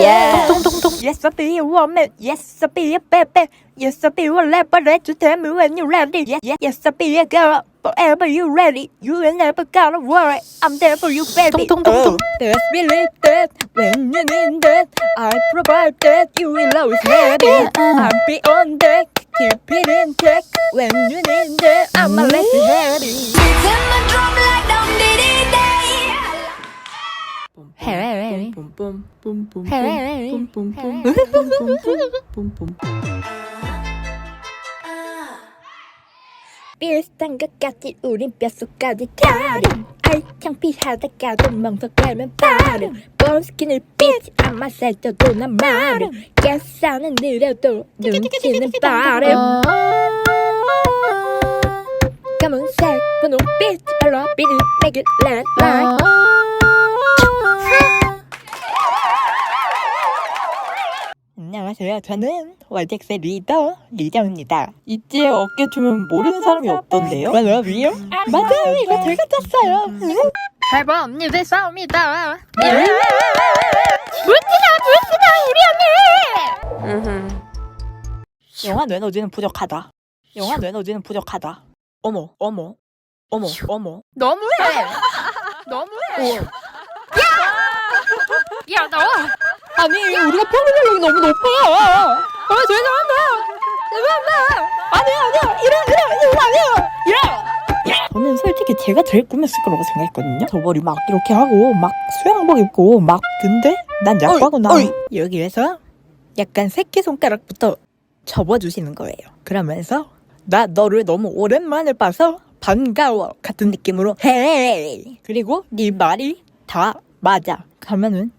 Yes. Yes, I'll be a woman. Yes, I'll be a baby. Yes, I'll be a lab, but let you tell me when you're ready. Yes, yes, yes I'll be a girl. Forever you ready. You ain't never gotta worry. I'm there for you, baby. Tung, tung, tung, tung. Oh. There's belief that when you need that, I provide that you will always have it. I'm on deck. Keep it in check when you need it, I'm a lady, let. 뿜, 뿜, 뿜, 뿜, Hey. 뿜, 뿜, 뿜, 뿜, 뿜, 뿜, 뿜, 뿜. 비슷한 것 같지 우린 뼛속까지 다른 아이 창피하다가도 멍석대면 빠른. 본 스킨을 삐지 안마 살쪄도 난 마른. 깨싸는 느려도 눈치는 빠름 검은색 분홍빛 비를 make it red light 안녕하세요. 저는 월잭스 리더 리정입니다. 있지에 어깨 주면 모르는 사람이 없던데요? 맞아요? 맞아요. 이거 제가 짰어요. 대박 언니들 싸웁니다? 물티나 물티나 우리 언니! 영화 에너지는 부족하다. 영화 에너지는 부족하다. 어머 어머 어머 어머. 너무해! 너무해 야, 너! 아니, 우리가 평균력이 너무 높아! 아, 죄송합니다! 죄송합니다! 아니야, 아니야! 이런, 이런, 이런 아니야! 이런! 저는 솔직히 제가 제일 꾸몄을 거라고 생각했거든요. 저 머리 막 이렇게 하고, 막 수영복 입고, 막, 근데, 난 약과구나. 여기에서 약간 새끼 손가락부터 접어주시는 거예요. 그러면서, 나 너를 너무 오랜만에 봐서 반가워! 같은 느낌으로, 헤이! 그리고 네 말이 다 맞아. 가면은,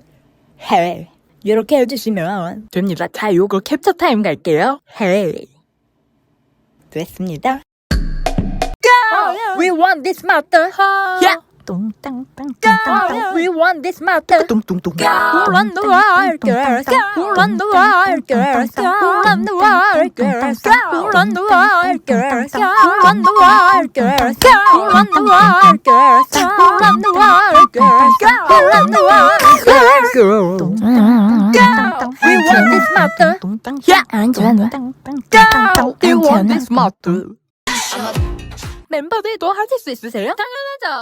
헤이. 이렇게 해주시면 됩니다. 자, 요거 캡처 타임 갈게요. 헤이. 됐습니다. We want this matter. 야! 똥땅땅땅땅. We want this matter. 뚱뚱뚱. Who run the world, girls? Who run the world, girls? Who run the world, girls? Who run the world, girls? Who run the world, girls? Who run the world, girls? Who run the world, girls? Who run the world, girls? We want this matter. 야! We want this matter. 멤버들도 하실 수 있으세요? 당연하죠.